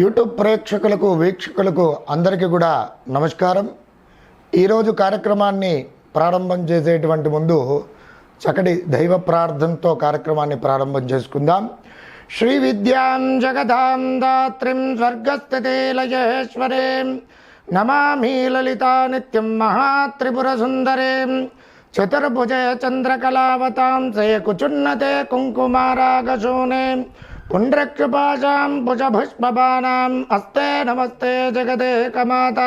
YouTube ప్రేక్షకులకు వీక్షకులకు అందరికీ కూడా నమస్కారం. ఈరోజు కార్యక్రమాన్ని ప్రారంభం చేసేటువంటి ముందు చక్కటి దైవ ప్రార్థనతో కార్యక్రమాన్ని ప్రారంభం చేసుకుందాం. శ్రీ విద్యాం జగదాం దాత్రిం స్వర్గస్థితే లయేశ్వరీం నమామి లలితా నిత్యం మహాత్రిపుర సుందరీం చతుర్భుజయ చంద్రకళావతాం శయకుచున్నతే కుంకుమారాగశూనే పుండ్రక్షుపాశాం భుజభుష్పబాణాం అస్తే నమస్తే జగదేకమాత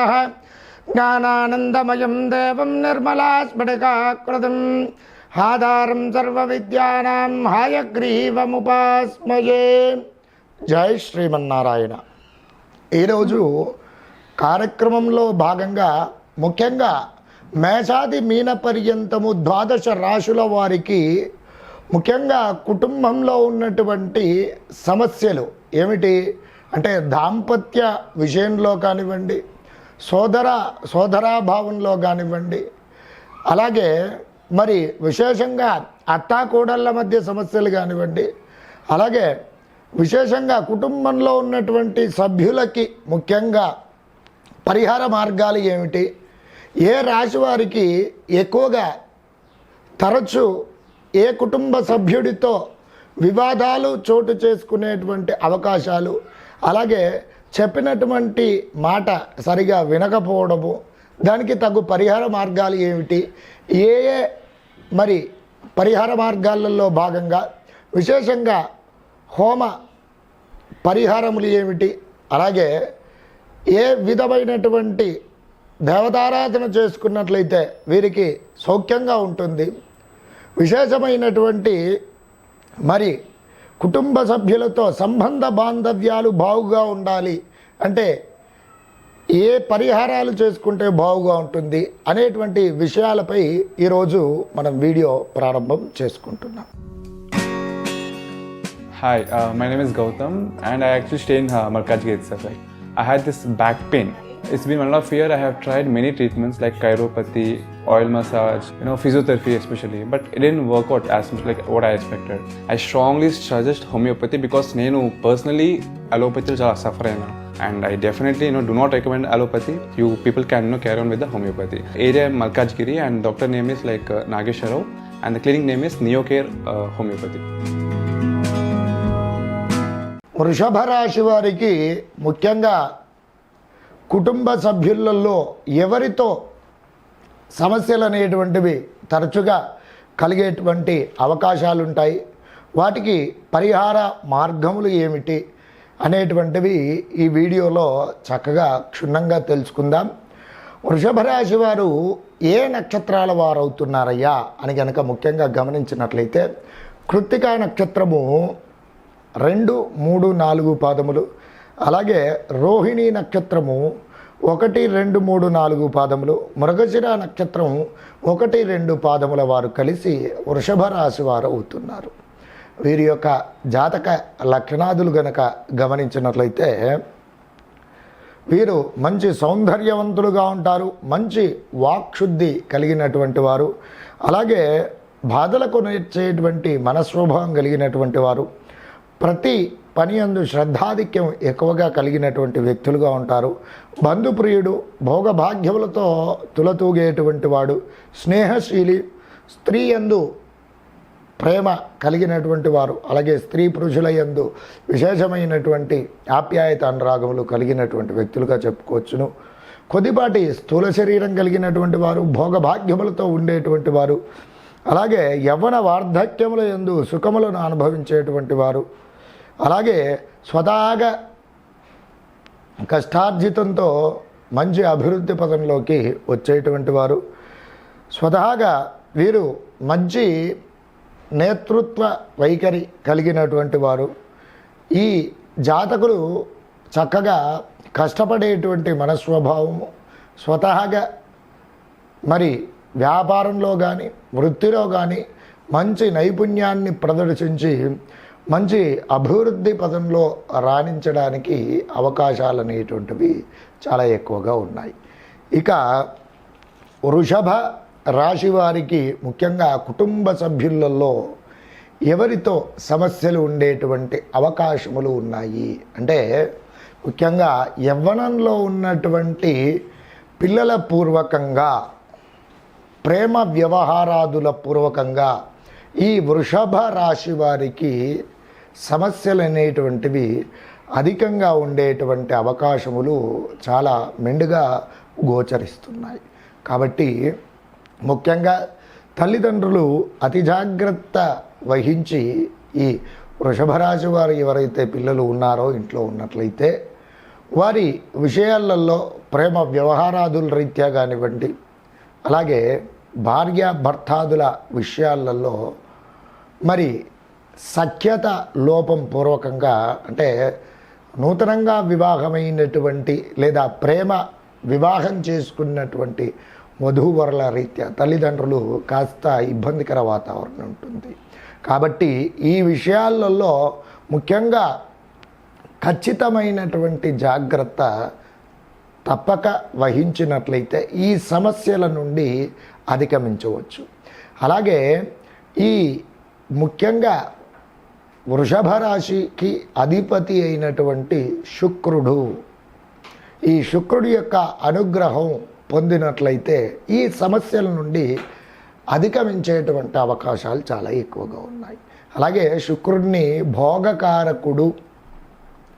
జ్ఞానానందమయం దేవం నిర్మలాస్ఫటికాకృతిం ఆధారం సర్వవిద్యానాం హాయగ్రీవముపాస్మయే జై శ్రీమన్నారాయణ ఈరోజు కార్యక్రమంలో భాగంగా ముఖ్యంగా మేషాది మీన పర్యంతము ద్వాదశ రాశుల వారికి ముఖ్యంగా కుటుంబంలో ఉన్నటువంటి సమస్యలు ఏమిటి? అంటే దాంపత్య విషయంలో కానివ్వండి సోదర సోదరాభావంలో కానివ్వండి అలాగే మరి విశేషంగా అత్తాకోడళ్ళ మధ్య సమస్యలు కానివ్వండి అలాగే విశేషంగా కుటుంబంలో ఉన్నటువంటి సభ్యులకి ముఖ్యంగా పరిహార మార్గాలు ఏమిటి? ఏ రాశి వారికి ఎక్కువగా తరచు ఏ కుటుంబ సభ్యుడితో వివాదాలు చోటు చేసుకునేటువంటి అవకాశాలు అలాగే చెప్పినటువంటి మాట సరిగా వినకపోవడము దానికి తగు పరిహార మార్గాలు ఏమిటి ఏ ఏ మరి పరిహార మార్గాలలో భాగంగా విశేషంగా హోమ పరిహారములు ఏమిటి అలాగే ఏ విధమైనటువంటి దేవతారాధన చేసుకున్నట్లయితే వీరికి సౌఖ్యంగా ఉంటుంది. విశేషమైనటువంటి మరి కుటుంబ సభ్యులతో సంబంధ బాంధవ్యాలు బాగుగా ఉండాలి. అంటే ఏ పరిహారాలు చేసుకుంటే బాగుగా ఉంటుంది అనేటువంటి విషయాలపై ఈరోజు మనం వీడియో ప్రారంభం చేసుకుంటున్నాం. Hi my name is Gautam and I actually stay in Markaj gate Markajgir I had this back pain. It's been one and a half year. I have tried many treatments like chiropathy, oil massage, you know, physiotherapy especially, but it didn't work out as much like what I expected. I strongly suggest homeopathy because నేను personally allopathy చాలా suffer అయినా and I definitely you know do not recommend allopathy. You people can you know carry on with the homeopathy. Area Malkajgiri and doctor name is like uh, Nagesh Rao and the clinic name is Neocare uh, Homeopathy. వృషభ రాశి వారికి ముఖ్యంగా కుటుంబ సభ్యులలో ఎవరితో సమస్యలు అనేటువంటివి తరచుగా కలిగేటువంటి అవకాశాలు ఉంటాయి వాటికి పరిహార మార్గములు ఏమిటి అనేటువంటివి ఈ వీడియోలో చక్కగా క్షుణ్ణంగా తెలుసుకుందాం. వృషభ రాశి వారు ఏ నక్షత్రాల వారు అవుతున్నారయ్యా అని కనుక ముఖ్యంగా గమనించినట్లయితే కృత్తికా నక్షత్రము రెండు మూడు నాలుగు పాదములు అలాగే రోహిణి నక్షత్రము ఒకటి రెండు మూడు నాలుగు పాదములు మృగశిర నక్షత్రం ఒకటి రెండు పాదముల వారు కలిసి వృషభ రాశి వారు అవుతున్నారు. వీరి యొక్క జాతక లక్షణాదులు గనక గమనించినట్లయితే వీరు మంచి సౌందర్యవంతులుగా ఉంటారు మంచి వాక్శుద్ధి కలిగినటువంటి వారు అలాగే బాధలకు నేర్చేటువంటి మనస్వభావం కలిగినటువంటి వారు. ప్రతి పని అందు శ్రద్ధాధిక్యం ఎక్కువగా కలిగినటువంటి వ్యక్తులుగా ఉంటారు. బంధుప్రియుడు భోగభాగ్యములతో తులతూగేటువంటి వాడు స్నేహశీలి స్త్రీ యందు ప్రేమ కలిగినటువంటి వారు అలాగే స్త్రీ పురుషుల యందు విశేషమైనటువంటి ఆప్యాయత అనురాగములు కలిగినటువంటి వ్యక్తులుగా చెప్పుకోవచ్చును. కొద్దిపాటి స్థూల శరీరం కలిగినటువంటి వారు భోగభాగ్యములతో ఉండేటువంటి వారు అలాగే యవ్వన వార్ధక్యముల యందు సుఖములను అనుభవించేటువంటి వారు అలాగే స్వతహాగా కష్టార్జితంతో మంచి అభివృద్ధి పదంలోకి వచ్చేటువంటి వారు. స్వతహాగా వీరు మంచి నేతృత్వ వైఖరి కలిగినటువంటి వారు. ఈ జాతకులు చక్కగా కష్టపడేటువంటి మనస్వభావము స్వతహాగా మరి వ్యాపారంలో కానీ వృత్తిలో కానీ మంచి నైపుణ్యాన్ని ప్రదర్శించి మంచి అభివృద్ధి పదంలో రాణించడానికి అవకాశాలు అనేటువంటివి చాలా ఎక్కువగా ఉన్నాయి. ఇక వృషభ రాశి వారికి ముఖ్యంగా కుటుంబ సభ్యులలో ఎవరితో సమస్యలు ఉండేటువంటి అవకాశములు ఉన్నాయి? అంటే ముఖ్యంగా యవ్వనంలో ఉన్నటువంటి పిల్లల పూర్వకంగా ప్రేమ వ్యవహారాదుల పూర్వకంగా ఈ వృషభ రాశి వారికి సమస్యలు అనేటువంటివి అధికంగా ఉండేటువంటి అవకాశములు చాలా మెండుగా గోచరిస్తున్నాయి. కాబట్టి ముఖ్యంగా తల్లిదండ్రులు అతి జాగ్రత్త వహించి ఈ వృషభరాశి వారు ఎవరైతే పిల్లలు ఉన్నారో ఇంట్లో ఉన్నట్లయితే వారి విషయాలలో ప్రేమ వ్యవహారాదుల రీత్యా కానివ్వండి అలాగే భార్య భర్తాదుల విషయాలలో మరి సఖ్యత లోపం పూర్వకంగా అంటే నూతనంగా వివాహమైనటువంటి లేదా ప్రేమ వివాహం చేసుకున్నటువంటి వధూవరుల రీత్యా తల్లిదండ్రులు కాస్త ఇబ్బందికర వాతావరణం ఉంటుంది. కాబట్టి ఈ విషయాలలో ముఖ్యంగా ఖచ్చితమైనటువంటి జాగ్రత్త తప్పక వహించినట్లయితే ఈ సమస్యల నుండి అధిగమించవచ్చు. అలాగే ఈ ముఖ్యంగా వృషభ రాశికి అధిపతి అయినటువంటి శుక్రుడు. ఈ శుక్రుడి యొక్క అనుగ్రహం పొందినట్లయితే ఈ సమస్యల నుండి అధిగమించేటువంటి అవకాశాలు చాలా ఎక్కువగా ఉన్నాయి. అలాగే శుక్రుడిని భోగకారకుడు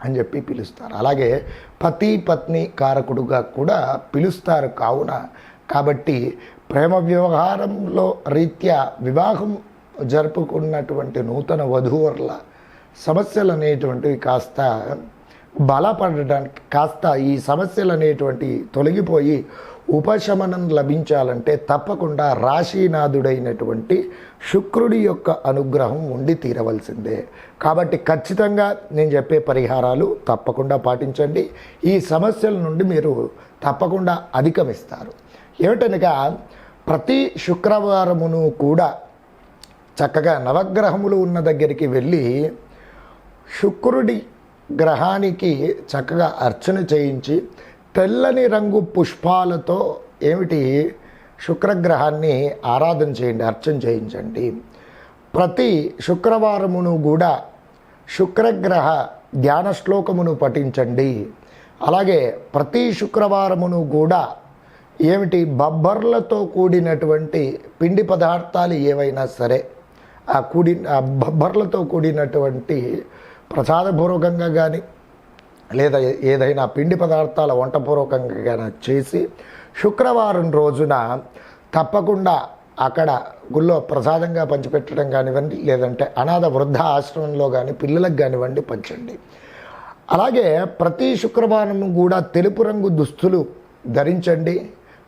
అని చెప్పి పిలుస్తారు. అలాగే పతి పత్ని కారకుడుగా కూడా పిలుస్తారు కావున. కాబట్టి ప్రేమ వ్యవహారంలో రీత్యా వివాహం జరుపుకున్నటువంటి నూతన వధూవరుల సమస్యలు అనేటువంటివి కాస్త బలపడడానికి కాస్త ఈ సమస్యలు అనేటువంటి తొలగిపోయి ఉపశమనం లభించాలంటే తప్పకుండా రాశీనాథుడైనటువంటి శుక్రుడి యొక్క అనుగ్రహం ఉండి తీరవలసిందే. కాబట్టి ఖచ్చితంగా నేను చెప్పే పరిహారాలు తప్పకుండా పాటించండి. ఈ సమస్యల నుండి మీరు తప్పకుండా అధిగమిస్తారు. ఏమిటనగా ప్రతి శుక్రవారమును కూడా చక్కగా నవగ్రహములు ఉన్న దగ్గరికి వెళ్ళి శుక్రుడి గ్రహానికి చక్కగా అర్చన చేయించి తెల్లని రంగు పుష్పాలతో ఏమిటి? శుక్రగ్రహాన్ని ఆరాధన చేయండి అర్చన చేయించండి. ప్రతి శుక్రవారమును కూడా శుక్రగ్రహ ధ్యాన శ్లోకమును పఠించండి. అలాగే ప్రతి శుక్రవారమును కూడా ఏమిటి? బబ్బర్లతో కూడినటువంటి పిండి పదార్థాలు ఏవైనా సరే ఆ కూడి ఆ బబ్బర్లతో కూడినటువంటి ప్రసాదపూర్వకంగా కానీ లేదా ఏదైనా పిండి పదార్థాల వంటపూర్వకంగా కానీ చేసి శుక్రవారం రోజున తప్పకుండా అక్కడ గుళ్ళో ప్రసాదంగా పంచిపెట్టడం కానివ్వండి లేదంటే అనాథ వృద్ధ ఆశ్రమంలో కానీ పిల్లలకు కానివ్వండి పంచండి. అలాగే ప్రతి శుక్రవారం కూడా తెలుపు రంగు దుస్తులు ధరించండి.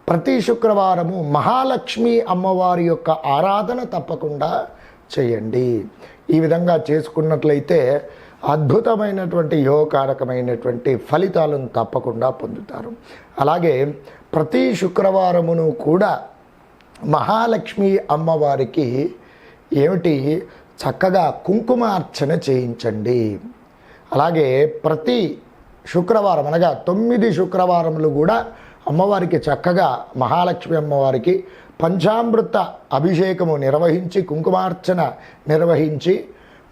ప్రతి శుక్రవారము మహాలక్ష్మి అమ్మవారి యొక్క ఆరాధన తప్పకుండా చేయండి. ఈ విధంగా చేసుకున్నట్లయితే అద్భుతమైనటువంటి యోగకారకమైనటువంటి ఫలితాలను తప్పకుండా పొందుతారు. అలాగే ప్రతి శుక్రవారమును కూడా మహాలక్ష్మి అమ్మవారికి ఏమిటి? చక్కగా కుంకుమ అర్చన చేయించండి. అలాగే ప్రతి శుక్రవారం అనగా తొమ్మిది శుక్రవారములు కూడా అమ్మవారికి చక్కగా మహాలక్ష్మి అమ్మవారికి పంచామృత అభిషేకము నిర్వహించి కుంకుమార్చన నిర్వహించి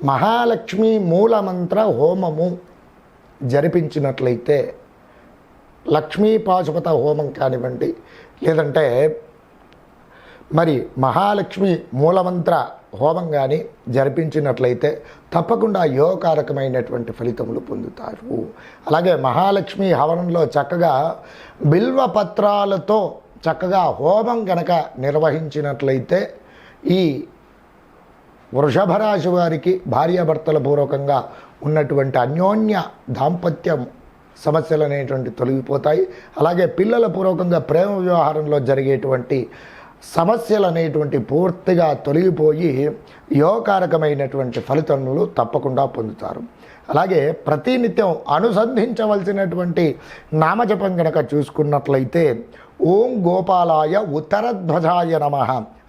మహాలక్ష్మి మూలమంత్ర హోమము జరిపించినట్లయితే లక్ష్మీ పాశుపత హోమం కానివ్వండి లేదంటే మరి మహాలక్ష్మి మూలమంత్ర హోమం కానీ జరిపించినట్లయితే తప్పకుండా యోగకారకమైనటువంటి ఫలితములు పొందుతారు. అలాగే మహాలక్ష్మి హవనంలో చక్కగా బిల్వ పత్రాలతో చక్కగా హోమం కనుక నిర్వహించినట్లయితే ఈ వృషభ రాశి వారికి భార్యాభర్తల పూర్వకంగా ఉన్నటువంటి అన్యోన్య దాంపత్యం సమస్యలు అనేటువంటి తొలగిపోతాయి. అలాగే పిల్లల పూర్వకంగా ప్రేమ వ్యవహారంలో జరిగేటువంటి సమస్యలు అనేటువంటి పూర్తిగా తొలగిపోయి యోగకారకమైనటువంటి ఫలితములు తప్పకుండా పొందుతారు. అలాగే ప్రతినిత్యం అనుసంధించవలసినటువంటి నామజపం కనుక చూసుకున్నట్లయితే ఓం గోపాలాయ ఉత్తరధ్వజాయ నమ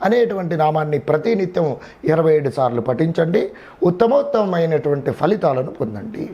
అనేటువంటి నామాన్ని ప్రతినిత్యం ఇరవై ఏడు సార్లు పఠించండి. ఉత్తమోత్తమైనటువంటి ఫలితాలను పొందండి.